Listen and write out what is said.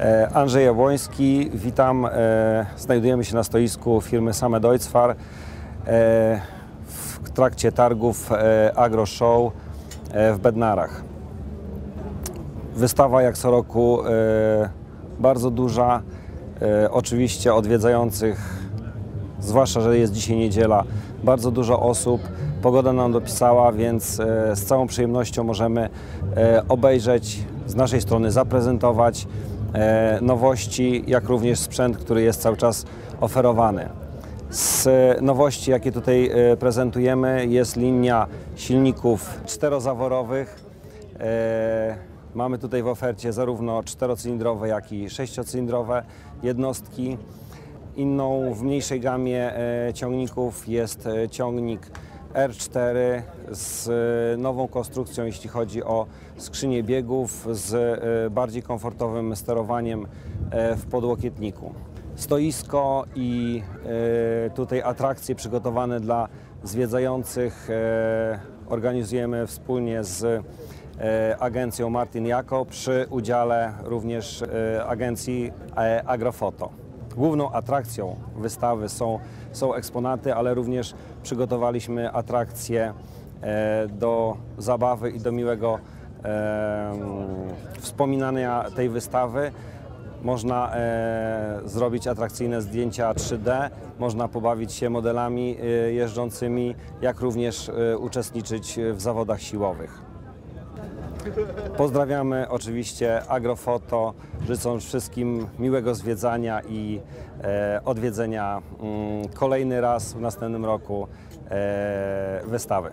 E, Andrzej Jabłoński, witam. E, Znajdujemy się na stoisku firmy Same Deutzfar e, w trakcie targów Agro Show w Bednarach. Wystawa jak co roku bardzo duża. Oczywiście odwiedzających, zwłaszcza, że jest dzisiaj niedziela, bardzo dużo osób. Pogoda nam dopisała, więc z całą przyjemnością możemy obejrzeć, z naszej strony zaprezentować nowości, jak również sprzęt, który jest cały czas oferowany. Z nowości, jakie tutaj e, prezentujemy, jest linia silników czterozaworowych. E, Mamy tutaj w ofercie zarówno czterocylindrowe, jak i sześciocylindrowe jednostki. Inną w mniejszej gamie e, ciągników jest e, ciągnik R4 z e, nową konstrukcją, jeśli chodzi o skrzynię biegów, z e, bardziej komfortowym sterowaniem e, w podłokietniku. Stoisko i tutaj atrakcje przygotowane dla zwiedzających organizujemy wspólnie z agencją Martin Jako przy udziale również agencji Agrofoto. Główną atrakcją wystawy są, są eksponaty, ale również przygotowaliśmy atrakcje e, do zabawy i do miłego wspominania tej wystawy. Można e, zrobić atrakcyjne zdjęcia 3D, można pobawić się modelami e, jeżdżącymi, jak również uczestniczyć w zawodach siłowych. Pozdrawiamy oczywiście Agrofoto, życząc wszystkim miłego zwiedzania i e, odwiedzenia mm, kolejny raz w następnym roku e, wystawy.